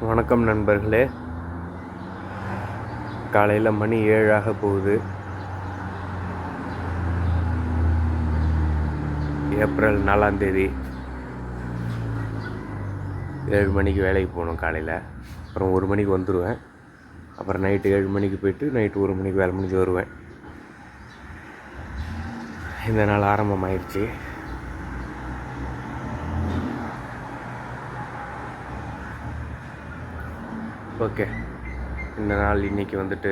வணக்கம் நண்பர்களே. காலையில் மணி ஏழாக போகுது. ஏப்ரல் நாலாம் தேதி. ஏழு மணிக்கு வேலைக்கு போகணும் காலையில். அப்புறம் ஒரு மணிக்கு வந்துடுவேன் அப்புறம் நைட்டு ஏழு மணிக்கு போயிட்டு நைட்டு ஒரு மணிக்கு வேலை முடிஞ்சு வருவேன். இந்த நாள் ஆரம்பமாயிடுச்சு ஓகே. இந்த நாள் இன்னைக்கு வந்துட்டு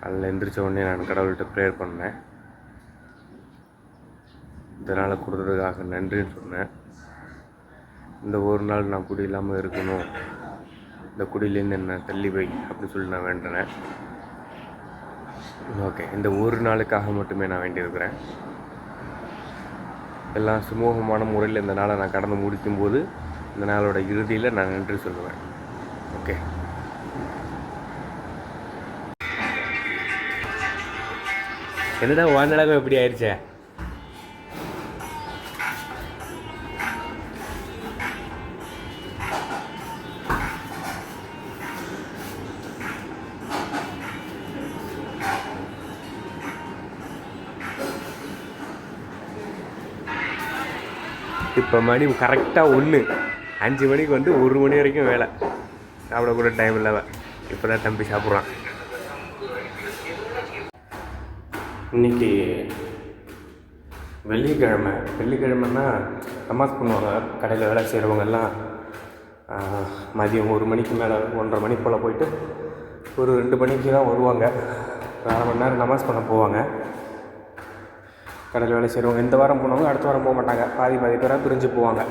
காலையில் எந்திரிச்ச உடனே நான் கடவுள்கிட்ட ப்ரேயர் பண்ணேன். இந்த நாளை கொடுத்ததுக்காக நன்றின்னு சொன்னேன். இந்த ஒரு நாள் நான் குடி இல்லாமல் இருக்கணும். இந்த குடியிலேருந்து என்ன தள்ளி வை அப்படின்னு சொல்லி நான் வேண்டினேன். ஓகே இந்த ஒரு நாளுக்காக மட்டுமே நான் வேண்டியிருக்கிறேன். எல்லாம் சுமூகமான முறையில் இந்த நாளை நான் கடந்து முடிக்கும் போது இந்த நாளோட இறுதியில் நான் நன்றி சொல்லுவேன். ஓகே. என்னடா வானடகம் எப்படி ஆயிடுச்சே? இப்போ மணி கரெக்டாக ஒன்று அஞ்சு மணிக்கு வந்து ஒரு மணி வரைக்கும் வேலை. சாப்பிட கூட டைம் இல்லை இப்போ தான் தம்பி சாப்பிட்றான். இன்னைக்கு வெள்ளிக்கிழமை. வெள்ளிக்கிழமைன்னா நமாஸ் பண்ணுவாங்க. கடையில் வேலை செய்கிறவங்கெல்லாம் மதியம் ஒரு மணிக்கு மேலே ஒன்றரை மணி போல் போயிட்டு ஒரு ரெண்டு மணிக்கு தான் வருவாங்க. அரை மணி நேரம் நமாஸ் பண்ண போவாங்க. கடையில் வேலை செய்கிறவங்க இந்த வாரம் போனவங்க அடுத்த வாரம் போக மாட்டாங்க. பாதி பாதி பேராக பிரிஞ்சு போவாங்க.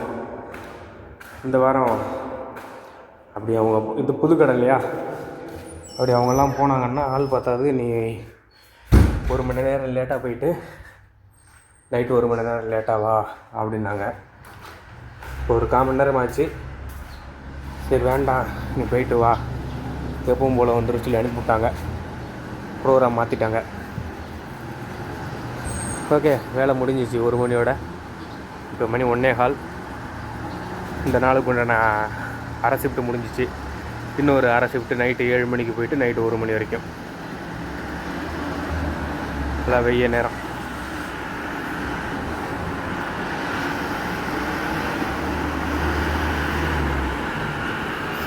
இந்த வாரம் அப்படி அவங்க இது புது கடை இல்லையா? அப்படி அவங்கெல்லாம் போனாங்கன்னா ஆள் பார்த்தாது. நீ ஒரு மணி நேரம் லேட்டாக போயிட்டு நைட்டு ஒரு மணி நேரம் லேட்டாக வா அப்படின்னாங்க. ஒரு கால் மணி நேரம் ஆச்சு. சரி வேண்டாம். நீ போயிட்டு வா. எப்பவும் போல் வந்துடும் சொல்லி அனுப்பிவிட்டாங்க ப்ரோக்ராம் மாற்றிட்டாங்க ஓகே வேலை முடிஞ்சிச்சு ஒரு மணியோட. இப்போ மணி ஒன்னே கால். இந்த நாளுக்கு உண்டான அரை ஷிஃப்ட்டு முடிஞ்சிச்சு. இன்னொரு அரை ஷிஃப்ட்டு நைட்டு ஏழு மணிக்கு போயிட்டு நைட்டு ஒரு மணி வரைக்கும். நல்லா வெய்ய நேரம்.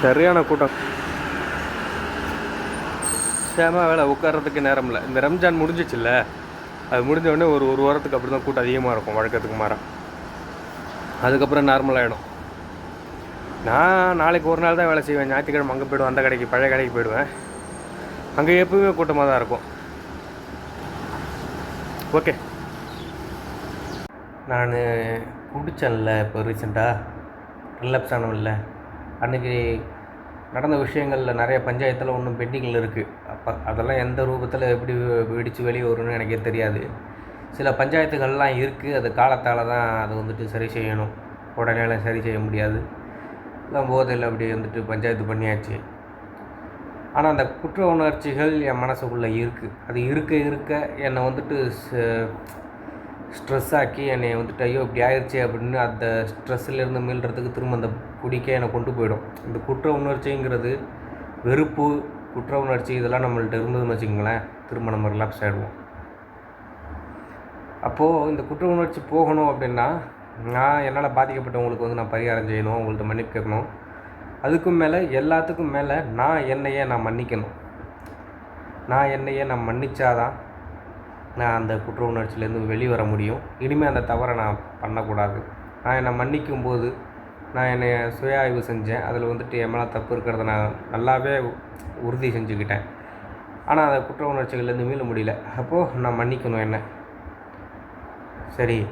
சரியான கூட்டம். சேம வேலை உட்கார்றதுக்கு நேரம் இல்லை. இந்த ரம்ஜான் முடிஞ்சிச்சுல்ல? அது முடிஞ்ச உடனே ஒரு ஒரு வாரத்துக்கு அப்படி தான் கூட்டம் அதிகமாக இருக்கும் வழக்கத்துக்கு மாற. அதுக்கப்புறம் நார்மல் ஆகிடும் நான் நாளைக்கு ஒரு நாள் தான் வேலை செய்வேன். ஞாயிற்றுக்கிழமை அங்கே போயிடுவேன் அந்த கடைக்கு பழைய கடைக்கு போயிடுவேன். அங்கே எப்பவுமே கூட்டமாக தான் இருக்கும். ஓகே. நான் குடித்தேன்ல இப்போ ரீசெண்டாக ரிலாப்ஸ் ஆனவில்ல அன்றைக்கி நடந்த விஷயங்களில் நிறைய பஞ்சாயத்தில் ஒன்றும் பெண்டிங்கில் இருக்குது அப்போ அதெல்லாம் எந்த ரூபத்தில் எப்படி வெடித்து வெளியே வரும்னு எனக்கே தெரியாது. சில பஞ்சாயத்துகள்லாம் இருக்குது அது காலத்தால் தான் அதை வந்துட்டு சரி செய்யணும். உடனேலாம் சரி செய்ய முடியாது. எல்லாம் போதையில் அப்படி வந்துட்டு பஞ்சாயத்து பண்ணியாச்சு. ஆனால் அந்த குற்ற உணர்ச்சிகள் என் மனசுக்குள்ளே இருக்குது அது இருக்க இருக்க என்னை வந்துட்டு ஸ்ட்ரெஸ் ஆக்கி என்னை வந்துட்டு ஐயோ இப்படி ஆயிடுச்சு அப்படின்னு அந்த ஸ்ட்ரெஸ்ஸிலேருந்து மீள்றதுக்கு திரும்ப அந்த குடிக்க என்னை கொண்டு போயிடும். இந்த குற்ற உணர்ச்சிங்கிறது வெறுப்பு குற்ற உணர்ச்சி இதெல்லாம் நம்மள்ட்ட இருந்ததுன்னு வச்சுக்கோங்களேன் திரும்ப நம்ம ரிலாக்ஸ் ஆகிடுவோம் அப்போது இந்த குற்ற உணர்ச்சி போகணும் அப்படின்னா நான் என்னால் பாதிக்கப்பட்டவங்களுக்கு வந்து நான் பரிகாரம் செய்யணும் அவங்கள்ட்ட மன்னிப்பு கேட்கணும். அதுக்கும் மேலே எல்லாத்துக்கும் மேலே நான் என்னையே நான் மன்னிக்கணும். நான் என்னையே நான் மன்னிச்சாதான் நான் அந்த குற்ற உணர்ச்சியிலேருந்து வெளியே வர முடியும். இனிமேல் அந்த தவறை நான் பண்ணக்கூடாது. நான் என்னை மன்னிக்கும் போது நான் என்னை சுய ஆய்வு செஞ்சேன். அதில் வந்துட்டு என் மேலே தப்பு இருக்கிறத நான் நல்லாவே உறுதி செஞ்சுக்கிட்டேன். ஆனால் அந்த குற்ற உணர்ச்சிகள்லேருந்து மீள முடியல. அப்போது நான் மன்னிக்கணும் என்ன. சரி.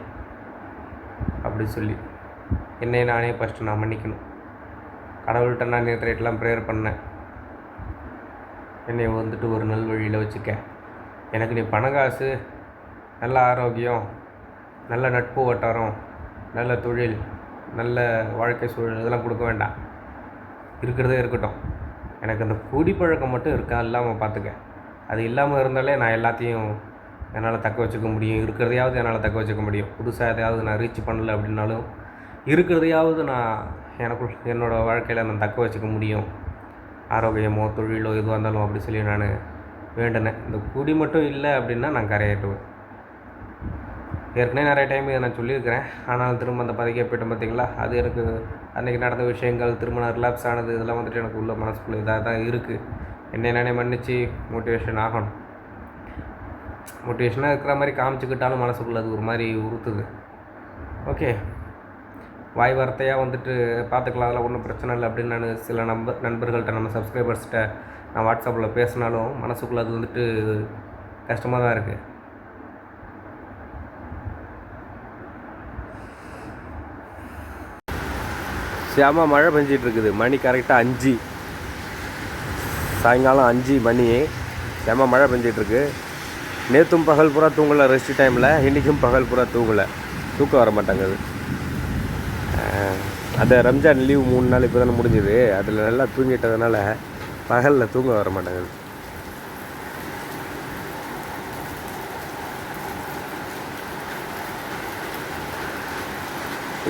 அப்படி சொல்லி. என்னை நானே ஃபஸ்ட்டு நான் மன்னிக்கணும். கடவுள்கிட்ட நான் நேற்று நைட்லாம் ப்ரேயர் பண்ணேன். என்னை வந்துட்டு ஒரு நல் வழியில் வச்சுக்க. எனக்கு நீ பண காசு நல்ல ஆரோக்கியம் நல்ல நட்பு வட்டாரம் நல்ல தொழில் நல்ல வாழ்க்கை சூழல் இதெல்லாம் கொடுக்க வேண்டாம். இருக்கிறதே இருக்கட்டும். எனக்கு அந்த குடிப்பழக்கம் மட்டும் இருக்கா இல்லாமல் பார்த்துக்க. அது இல்லாமல் இருந்தாலே நான் எல்லாத்தையும் என்னால் தக்க வச்சுக்க முடியும் இருக்கிறதையாவது என்னால் தக்க வச்சுக்க முடியும். புதுசாக எதையாவது நான் ரீச் பண்ணல அப்படின்னாலும் இருக்கிறதையாவது நான் எனக்குள் என்னோடய வாழ்க்கையில் நான் தக்க வச்சுக்க முடியும். ஆரோக்கியமோ தொழிலோ எதுவாக இருந்தாலும் அப்படி சொல்லி நான் வேண்டினேன். இந்த குடி மட்டும் இல்லை அப்படின்னா நான் கரையேற்றுவேன். ஏற்கனவே நிறைய டைம் இதை நான் சொல்லியிருக்கிறேன். ஆனால் திரும்ப அந்த பதவிக்கு போயிட்டோம் பார்த்தீங்களா? அது எனக்கு அன்றைக்கி நடந்த விஷயங்கள் திரும்ப நான் ரிலாக்ஸ் ஆனது இதெல்லாம் வந்துட்டு எனக்கு உள்ள மனசுக்குள்ளே இதாக தான் இருக்குது என்னை நானே மன்னிச்சு மோட்டிவேஷன் ஆகணும். மோட்டிவேஷனாக இருக்கிற மாதிரி காமிச்சுக்கிட்டாலும் மனசுக்குள்ளே அது ஒரு மாதிரி உறுத்துது. ஓகே. வாய் வார்த்தையாக வந்துட்டு பார்த்துக்கலாம் அதில் ஒன்றும் பிரச்சனை இல்லை அப்படின்னு நான் சில நண்பர் நண்பர்கள்ட்ட நம்ம சப்ஸ்கிரைபர்ஸ்கிட்ட நான் வாட்ஸ்அப்பில் பேசினாலும் மனசுக்குள்ளே அது வந்துட்டு கஷ்டமாக தான் இருக்குது செம மழை பெஞ்சிகிட்டு இருக்குது. மணி கரெக்டாக அஞ்சு. சாயங்காலம் அஞ்சு மணி. செம மழை பெஞ்சிகிட்ருக்கு நேற்றும் பகல் பூரா தூங்கலை ரெஸ்ட் டைமில் இன்றைக்கும் பகல் பூரா தூங்கலை. தூக்கம் வர மாட்டேங்குது. அந்த ரம்ஜான் லீவ் மூணு நாள் இப்போ தானே முடிஞ்சுது. அதில் நல்லா தூங்கிட்டதுனால பகலில் தூங்க வர மாட்டேங்குது.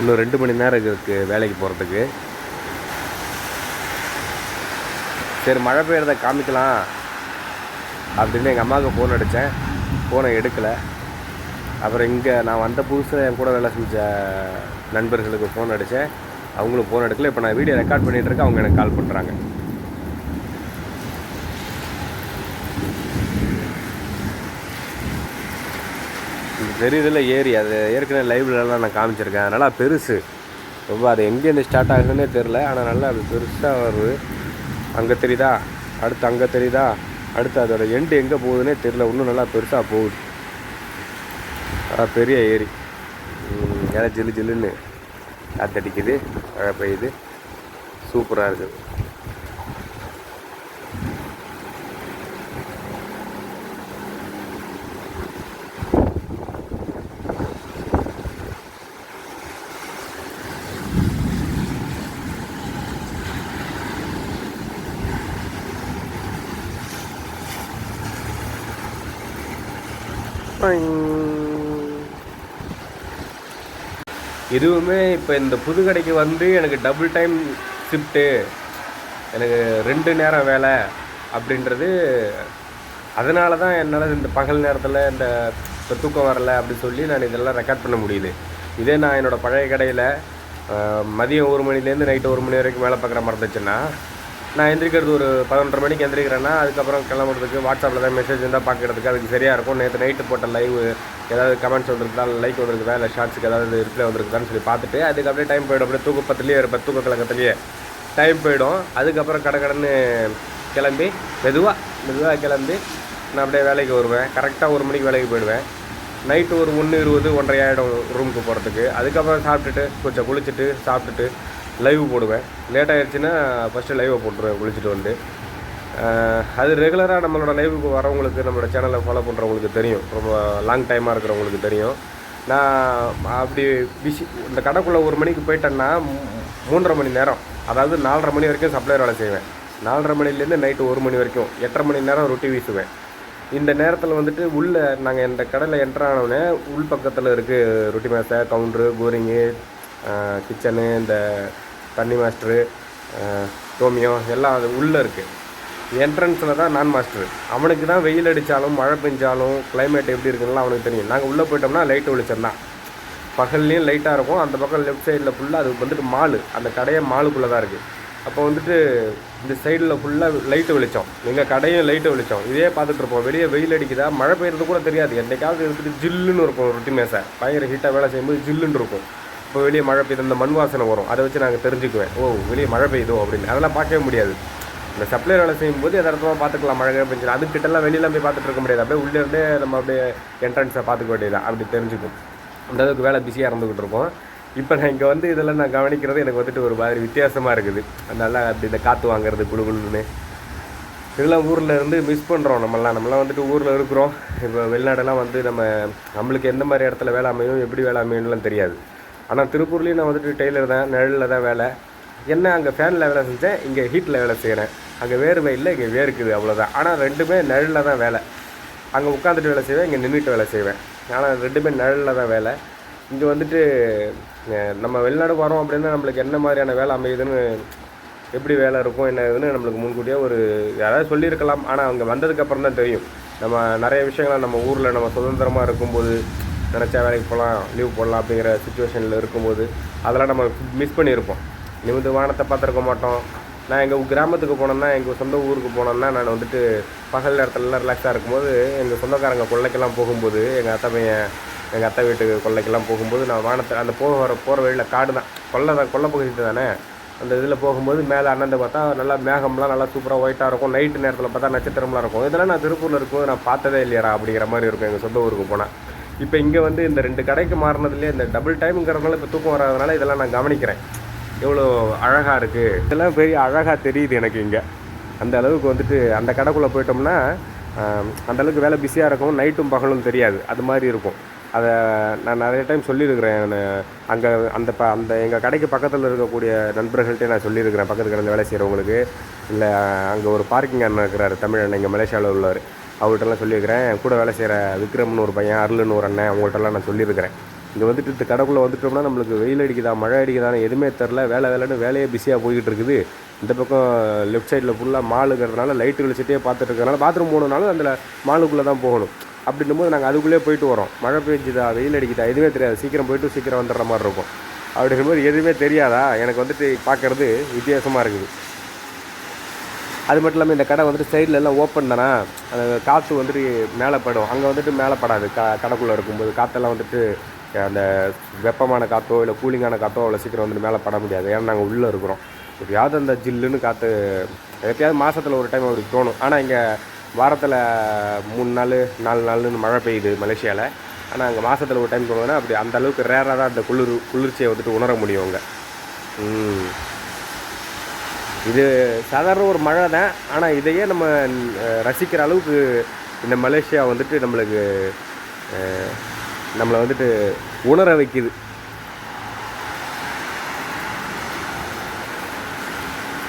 இன்னும் ரெண்டு மணி நேரம் இருக்குது வேலைக்கு போகிறதுக்கு சரி மழை பெய்யறத காமிக்கலாம். அப்படின்னு எங்கள் அம்மாவுக்கு ஃபோன் அடித்தேன் ஃபோனை எடுக்கலை. அப்புறம் இங்கே நான் வந்த புதுசில் என் கூட வேலை செஞ்ச நண்பர்களுக்கு ஃபோன் அடித்தேன் அவங்களும் ஃபோன் எடுக்கல. இப்போ நான் வீடியோ ரெக்கார்ட் பண்ணிகிட்டு இருக்கேன். அவங்க எனக்கு கால் பண்ணுறாங்க இது தெரியுதுல ஏரி. அது ஏற்கனவே லைவ்லலாம் நான் காமிச்சிருக்கேன். நல்லா பெருசு. ரொம்ப அது எங்கேருந்து ஸ்டார்ட் ஆகுதுன்னே தெரில ஆனால் நல்லா அது பெருசாக வருது. அங்கே தெரியுதா? அடுத்து அங்கே தெரியுதா? அடுத்து அதோட எண்டு எங்கே போகுதுன்னே தெரில இன்னும் நல்லா பெருசாக போகுது. பெரிய ஏரி. ஏன்னா ஜில்லு ஜில்லுன்னு காத்தடிக்குது மழை பெய்யுது. சூப்பராக இருக்குது. இதுவுமே இப்போ இந்த புது கடைக்கு வந்து எனக்கு டபுள் டைம் ஷிஃப்ட்டு எனக்கு ரெண்டு நேரம் வேலை அப்படின்றது அதனால தான் என்னால் இந்த பகல் நேரத்தில் இந்த இப்போ தூக்கம் வரலை அப்படின்னு சொல்லி நான் இதெல்லாம் ரெக்கார்ட் பண்ண முடியுது. இதே நான் என்னோடய பழைய கடையில் மதியம் ஒரு மணிலேருந்து நைட்டு ஒரு மணி வரைக்கும் வேலை பார்க்குற மாதிரி இருந்துச்சுன்னா நான் எந்திரிக்கிறது ஒரு பதினொன்றரை மணிக்கு எந்திரிக்கிறேன்னா அதுக்கப்புறம் கிளம்புறதுக்கு வாட்ஸ்அப்பில் தான் மெசேஜ் இருந்தால் பார்க்குறதுக்கு அதுக்கு சரியாக இருக்கும். நேற்று நைட்டு போட்ட லைவ் ஏதாவது கமெண்ட்ஸ் வந்துருக்குதா லைக் வந்துருக்குதா இல்லை ஷார்ட்ஸுக்கு ஏதாவது ரிப்ளை வந்துருக்குதான்னு சொல்லி பார்த்துட்டு அதுக்கு அப்படியே டைம் போயிடும். அப்படியே தூக்கப்பத்துலேயே இருப்பேன் தூக்க கலக்கத்துலேயே டைம் போயிடும். அதுக்கப்புறம் கடை கடன்னு கிளம்பி மெதுவாக மெதுவாக கிளம்பி நான் அப்படியே வேலைக்கு வருவேன். கரெக்டாக ஒரு மணிக்கு வேலைக்கு போயிடுவேன். நைட்டு ஒரு ஒன்று இருபது ஒன்றரை ஆகிடும் ரூமுக்கு போகிறதுக்கு அதுக்கப்புறம் சாப்பிட்டுட்டு கொஞ்சம் குளிச்சுட்டு சாப்பிட்டுட்டு லைவ் போடுவேன். லேட் ஆகிடுச்சின்னா ஃபஸ்ட்டு லைவை போட்டுருவேன் குளிச்சுட்டு வந்து. அது ரெகுலராக நம்மளோட லைவுக்கு வரவங்களுக்கு நம்மளோட சேனலை ஃபாலோ பண்ணுறவங்களுக்கு தெரியும். ரொம்ப லாங் டைமாக இருக்கிறவங்களுக்கு தெரியும். நான் அப்படி பிஸி இந்த கடைக்குள்ளே ஒரு மணிக்கு போயிட்டேன்னா மூன்றரை மணி நேரம். அதாவது நாலரை மணி வரைக்கும் சப்ளையர் வேலை செய்வேன். நாலரை மணிலேருந்து நைட்டு ஒரு மணி வரைக்கும் எட்டரை மணி நேரம் ரொட்டி வீசுவேன். இந்த நேரத்தில் வந்துட்டு உள்ளே நாங்கள் இந்த கடையில் என்டர் ஆனவுடனே உள் பக்கத்தில் இருக்குது ரொட்டி மேசை கவுண்ட்ரு போரிங்கு கிச்சனு இந்த தண்ணி மாஸ்டரு டோமியோ எல்லாம் அது உள்ளே இருக்குது என்ட்ரன்ஸில் தான் நான் மாஸ்டர் அவனுக்கு தான் வெயில் அடித்தாலும் மழை பெஞ்சாலும் கிளைமேட் எப்படி இருக்குன்னு அவனுக்கு தெரியும். நாங்கள் உள்ளே போயிட்டோம்னா லைட்டு வெளிச்சம் தான். பகல்லையும் லைட்டாக இருக்கும். அந்த பக்கம் லெஃப்ட் சைடில் ஃபுல்லாக அது வந்துட்டு மாலு. அந்த கடையே மாலுக்குள்ளே தான் இருக்குது அப்போ வந்துட்டு இந்த சைடில் ஃபுல்லாக லைட்டு வெளிச்சோம். எங்கள் கடையும் லைட்டு வெளிச்சோம். இதே பார்த்துட்ருப்போம் வெளியே வெயில் அடிக்குதா மழை பெய்யறது கூட தெரியாது. என்னைக்காவது இருந்துட்டு ஜில்லுன்னு இருக்கும் ரொட்டி மேசை பயங்கர ஹீட்டாக வேலை செய்யும்போது ஜில்லுன்னு இருக்கும். இப்போ வெளியே மழை பெய்யுது இந்த மண் வாசனை வரும். அதை வச்சு நாங்கள் தெரிஞ்சுக்குவேன். ஓ வெளியே மழை பெய்யுதோ அப்படின்னு. அதெல்லாம் பார்க்கவே முடியாது. இந்த சப்ளை வேலை செய்யும்போது எதார்த்தமாக பார்த்துக்கலாம். மழை பெஞ்சு அதுக்கிட்டலாம் வெளியெல்லாம் போய் பார்த்துட்டு இருக்க முடியாது. அப்படியே உள்ளே இருந்தே நம்ம அப்படியே என்ட்ரன்ஸை பார்த்துக்க வேண்டியதான் அப்படி தெரிஞ்சுக்கும். அந்த அளவுக்கு வேலை பிஸியாக இருந்துக்கிட்டு இருக்கோம். இப்போ நான் இங்கே வந்து இதெல்லாம் நான் கவனிக்கிறது எனக்கு வந்துட்டு ஒரு மாதிரி வித்தியாசமாக இருக்குது. அதனால அப்படி இந்த காற்று வாங்குறது குளு குளுன்னு. இதெல்லாம் ஊரில் இருந்து மிஸ் பண்ணுறோம் நம்மளாம் நம்மலாம் வந்துட்டு ஊரில் இருக்கிறோம். இப்போ வெளிநாடெல்லாம் வந்து நம்ம நம்மளுக்கு எந்த மாதிரி இடத்துல வேலை அமையும் எப்படி வேலை அமையும்லாம் தெரியாது. ஆனால் திருப்பூர்லேயும் நான் வந்துட்டு டெய்லர் தான் நிழலில் தான் வேலை. என்ன அங்கே ஃபேனில் வேலை செஞ்சேன் இங்கே ஹீட்டில் வேலை செய்கிறேன் அங்கே வேர்வை இல்லை இங்கே வேர்க்குது அவ்வளோதான் ஆனால் ரெண்டுமே நிழலில் தான் வேலை. அங்கே உட்காந்துட்டு வேலை செய்வேன் இங்கே நின்றுட்டு வேலை செய்வேன். ஆனால் ரெண்டுமே நிழலில் தான் வேலை. இங்கே வந்துட்டு நம்ம வெளிநாடு வரோம் அப்படின்னா நம்மளுக்கு என்ன மாதிரியான வேலை அமையுதுன்னு எப்படி வேலை இருக்கும் என்ன ஏதுன்னு நம்மளுக்கு முன்கூட்டியே ஒரு யாராவது சொல்லியிருக்கலாம். ஆனால் அங்கே வந்ததுக்கப்புறம் தான் தெரியும். நம்ம நிறைய விஷயங்களை நம்ம ஊரில் நம்ம சுதந்திரமாக இருக்கும்போது நினச்சா வேலைக்கு போகலாம் லீவ் போடலாம் அப்படிங்கிற சுச்சுவேஷனில் இருக்கும்போது அதெல்லாம் நம்ம மிஸ் பண்ணியிருப்போம். நிமிந்து வானத்தை பார்த்துருக்க மாட்டோம். நான் எங்கள் கிராமத்துக்கு போனேன்னா எங்கள் சொந்த ஊருக்கு போனேன்னா நான் வந்துட்டு பகல் நேரத்துலலாம் ரிலாக்ஸாக இருக்கும்போது எங்கள் சொந்தக்காரங்க கொள்ளைக்கெல்லாம் போகும்போது எங்கள் அத்தை பையன் எங்கள் அத்தை வீட்டு கொள்ளைக்கெல்லாம் போகும்போது நான் வானத்தை அந்த போக வர போகிற வழியில் காடு தான். கொல்லை தான் கொள்ளை பகுதி தானே? அந்த இதில் போகும்போது மேலே அண்ணந்த பார்த்தா நல்லா மேகம்லாம் நல்லா சூப்பராக ஒயிட்டாக இருக்கும். நைட்டு நேரத்தில் பார்த்தா நட்சத்திரம்லாம் இருக்கும். இதெல்லாம் நான் திருப்பூரில் இருக்கும்போது நான் பார்த்ததே இல்லையாடா அப்படிங்கிற மாதிரி இருக்கும் எங்கள் சொந்த ஊருக்கு போனால் இப்போ இங்கே வந்து இந்த ரெண்டு கடைக்கு மாறினதுலேயே இந்த டபுள் டைம்ங்கிறதுனால இப்போ தூக்கம் வராதனால இதெல்லாம் நான் கவனிக்கிறேன். எவ்வளோ அழகாக இருக்குது இதெல்லாம் பெரிய அழகாக தெரியுது எனக்கு இங்கே. அந்த அளவுக்கு வந்துட்டு அந்த கடைக்குள்ளே போயிட்டோம்னா அந்தளவுக்கு அந்த அளவுக்கு வேலை பிஸியாக இருக்கும் நைட்டும் பகலும் தெரியாது. அது மாதிரி இருக்கும். அதை நான் நிறைய டைம் சொல்லியிருக்கிறேன். அங்கே அந்த ப அந்த எங்கள் கடைக்கு பக்கத்தில் இருக்கக்கூடிய நண்பர்கள்ட்டே நான் சொல்லியிருக்கிறேன். பக்கத்து கடையில் வேலை செய்கிறவங்களுக்கு இல்லை அங்கே ஒரு பார்க்கிங் அண்ணன் இருக்கிறார். தமிழ் அண்ணன் இங்கே மலேசியாவில் உள்ளவர். அவர்கிட்டலாம் சொல்லியிருக்கிறேன். கூட வேலை செய்கிற விக்ரம்னு ஒரு பையன் அருள்னு ஒரு அண்ணன் அவங்கள்ட்டலாம் நான் சொல்லியிருக்கிறேன். இங்கே வந்துட்டு இந்த கடைக்குள்ளே வந்துட்டோம்னா நம்மளுக்கு வெயில் அடிக்குதா மழை அடிக்குதான்னு எதுவுமே தெரில வேலை வேலைன்னு வேலையே பிஸியாக போய்கிட்டு இருக்குது. இந்த பக்கம் லெஃப்ட் சைடில் ஃபுல்லாக மாலுங்கிறதுனால லைட்டு வெளிச்சிட்டே பார்த்துட்டு இருக்கிறதுனால பாத்ரூம் போகணுனாலும் அதில் மாலுக்குள்ளே தான் போகணும். அப்படின்னும் போது நாங்கள் அதுக்குள்ளே போயிட்டு வரோம். மழை பெஞ்சுதா வெயில் அடிக்குதா எதுவுமே தெரியாது. சீக்கிரம் போயிட்டு சீக்கிரம் வந்துடுற மாதிரி இருக்கும். அப்படிங்கும்போது எதுவுமே தெரியாதா? எனக்கு வந்துட்டு பார்க்குறது வித்தியாசமாக இருக்குது. அது மட்டும் இல்லாமல் இந்த கடை வந்துட்டு சைடில் எல்லாம் ஓப்பன் தானே? அந்த காற்று வந்துட்டு மேலே படும். அங்கே வந்துட்டு மேலே படாது. க கடைக்குள்ளே இருக்கும்போது காற்றெல்லாம் வந்துட்டு அந்த வெப்பமான காற்றோ இல்லை கூலிங்கான காற்றோ அவ்வளோ சீக்கிரம் வந்துட்டு மேலே பட முடியாது. ஏன்னா நாங்கள் உள்ளே இருக்கிறோம். எப்பயாவது அந்த ஜில்லுன்னு காற்று எப்பயாவது மாதத்தில் ஒரு டைம் அவருக்கு தோணும். ஆனால் இங்கே வாரத்தில் மூணு நாள் நாலு நாள்னு மழை பெய்யுது மலேசியாவில் ஆனால் அங்கே மாதத்தில் ஒரு டைம் தோணுதுன்னா அப்படி அந்த அளவுக்கு ரேராக தான் அந்த குளிர் குளிர்ச்சியை வந்துட்டு உணர முடியும் அங்கே. இது சாதாரண ஒரு மழை தான் ஆனால் இதையே நம்ம ரசிக்கிற அளவுக்கு இந்த மலேசியா வந்துட்டு நம்மளுக்கு நம்மளை வந்துட்டு உணர வைக்குது.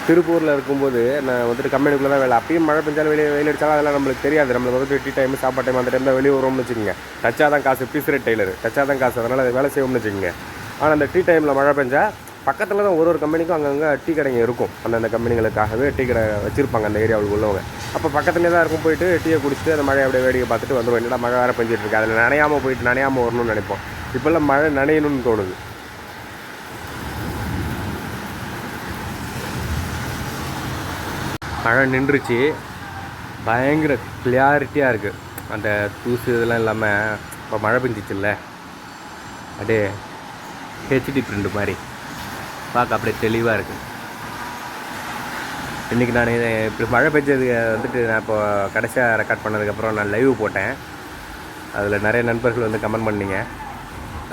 திருப்பூரில் இருக்கும்போது நான் வந்துட்டு கம்பெனிக்குள்ளே தான் வேலை அப்பயும் மழை பெஞ்சாலும் வெளியே வெயில் அடித்தாலும் அதெல்லாம் நம்மளுக்கு தெரியாது. நம்மளுக்கு வந்துட்டு டீ டைம் சாப்பாடு டைம் அந்த டைம் தான் வெளியே வரும்னு வச்சுக்கோங்க. டச்சா தான் காசு பீஸ் ரேட் டெய்லர் டச்சா தான் காசு அதனால் வேலை செய்வோம்னு வச்சுக்கோங்க. ஆனால் அந்த டீ டைமில் மழை பெஞ்சால் பக்கத்தில் தான் ஒரு ஒரு கம்பெனிக்கும் அங்கங்கே டீ கடைங்க இருக்கும். அந்தந்த கம்பெனிகளுக்காகவே டீ கடை வச்சுருப்பாங்க அந்த ஏரியாவில் உள்ளவங்க. அப்போ பக்கத்துலேயே தான் இருக்கும் போயிட்டு டீயை குடிச்சிட்டு அந்த மழையை அப்படியே வேடிக்கை பார்த்துட்டு வந்துடும் என்னடா மழை வேறு பெஞ்சிட்ருக்கு அதில் நனையாமல் போயிட்டு நனையாமல் வரணும்னு நினைப்போம். இப்போல்லாம் மழை நனையணும்னு தோணுது. மழை நின்றுச்சு. பயங்கர கிளியாரிட்டியாக இருக்குது அந்த தூசு இதெல்லாம் இல்லாமல் இப்போ மழை பெஞ்சிச்சுல்ல. அப்படியே ஹெச்டி பிரிண்ட் மாதிரி. பார்க்க அப்படியே தெளிவாக இருக்குது இன்றைக்கி நான் இதை இப்படி மழை பெஞ்சது வந்துட்டு நான் இப்போ கடைசியாக ரெக்கார்ட் பண்ணதுக்கப்புறம் நான் லைவ் போட்டேன். அதில் நிறைய நண்பர்கள் வந்து கமெண்ட் பண்ணீங்க.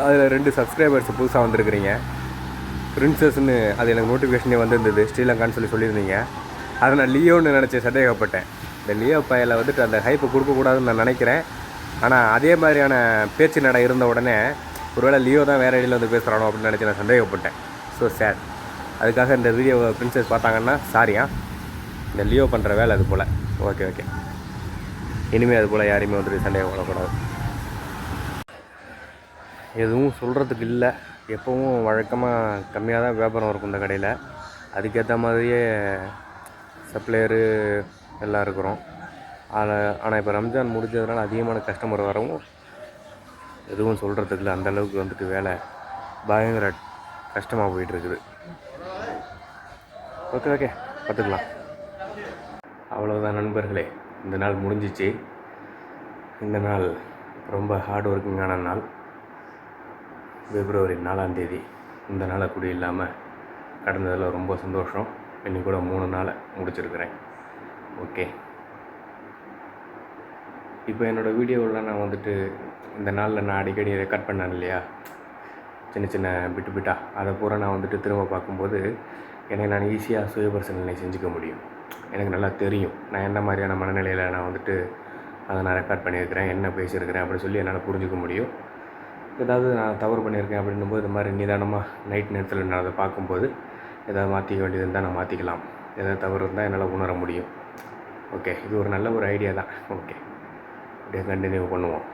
அதில் ரெண்டு சப்ஸ்கிரைபர்ஸ் புதுசாக வந்திருக்கிறீங்க. பிரின்சஸ்னு அது எனக்கு நோட்டிஃபிகேஷனே வந்திருந்தது. ஸ்ரீலங்கான்னு சொல்லி சொல்லியிருந்தீங்க. அதை நான் லியோன்னு நினச்சி சந்தேகப்பட்டேன். இந்த லியோ பையில் வந்துட்டு அந்த ஹைப்பை கொடுக்கக்கூடாதுன்னு நான் நினைக்கிறேன். ஆனால் அதே மாதிரியான பேச்சு நடை இருந்த உடனே ஒருவேளை லியோ தான் வேறு இடையில வந்து பேசுகிறானோ அப்படின்னு நினச்சி நான் சந்தேகப்பட்டேன். ஸோ சேட் அதுக்காக இந்த வீடியோ பிரின்சஸ் பார்த்தாங்கன்னா சாரியா இந்த லியோ பண்ணுற வேலை அது போல். ஓகே ஓகே இனிமேல் அது போல் யாரையுமே வந்துட்டு சந்தேகப்படக்கூடாது எதுவும் சொல்கிறதுக்கு இல்லை. எப்போவும் வழக்கமாக கம்மியாக தான் வியாபாரம் இருக்கும் இந்த கடையில். அதுக்கேற்ற மாதிரியே சப்ளையரு எல்லாம் இருக்கிறோம். ஆனால் ஆனால் இப்போ ரம்ஜான் முடிஞ்சதுனால அதிகமான கஸ்டமர் வரவும் எதுவும் சொல்கிறதுக்கு இல்லை. அந்த அளவுக்கு வந்துட்டு வேலை. பயங்கர கஷ்டமாக போயிட்டுருக்குது. ஓகே ஓகே பார்த்துக்கலாம். அவ்வளோதான் நண்பர்களே. இந்த நாள் முடிஞ்சிச்சு. இந்த நாள் ரொம்ப ஹார்ட் ஒர்க்கிங்கான நாள். பிப்ரவரி நாலாம் தேதி. இந்த நாளை கூட இல்லாமல் கடந்ததில் ரொம்ப சந்தோஷம். இன்னைக்கு கூட மூணு நாளை முடிச்சிருக்கிறேன். ஓகே இப்போ என்னோடய வீடியோவில் நான் வந்துட்டு இந்த நாளில் நான் அடிக்கடி ரெக்கார்ட் பண்ணேன் இல்லையா? சின்ன சின்ன பிட்டு பிட்டாக அதை பூரா நான் வந்துட்டு திரும்ப பார்க்கும்போது எனக்கு நான் ஈஸியாக சுயபரிசீலனை செஞ்சுக்க முடியும். எனக்கு நல்லா தெரியும். நான் என்ன மாதிரியான மனநிலையில் நான் வந்துட்டு அதை நான் ரெக்கார்ட் பண்ணியிருக்கிறேன் என்ன பேசியிருக்கிறேன் அப்படின்னு சொல்லி என்னால் புரிஞ்சுக்க முடியும். ஏதாவது நான் தவறு பண்ணியிருக்கேன் அப்படின்னும் போது இந்த மாதிரி நிதானமாக நைட் நேரத்தில் நான் அதை பார்க்கும்போது ஏதாவது மாற்றிக்க வேண்டியது இருந்தால் நான் மாற்றிக்கலாம் ஏதாவது தவறு இருந்தால் என்னால் உணர முடியும். ஓகே இது ஒரு நல்ல ஒரு ஐடியா தான். ஓகே அப்படியே கண்டினியூ பண்ணுவோம்.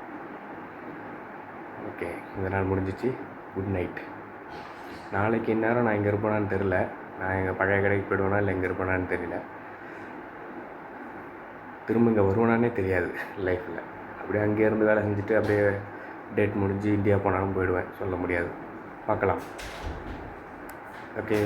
ஓகே இந்த நாள் முடிஞ்சிச்சு. குட் நைட் நாளைக்கு இந்நேரம் நான் இங்கே இருப்பேனான்னு தெரில நான் எங்கள் பழைய கடைக்கு போயிடுவேனா இல்லை இங்கே இருப்பேனான்னு தெரியல. திரும்ப இங்கே வருவேனானே தெரியாது லைஃப்பில் அப்படியே அங்கேயே இருந்து வேலை செஞ்சுட்டு அப்படியே டேட் முடிஞ்சு இந்தியா போனாலும் போயிடுவேன். சொல்ல முடியாது. பார்க்கலாம். ஓகே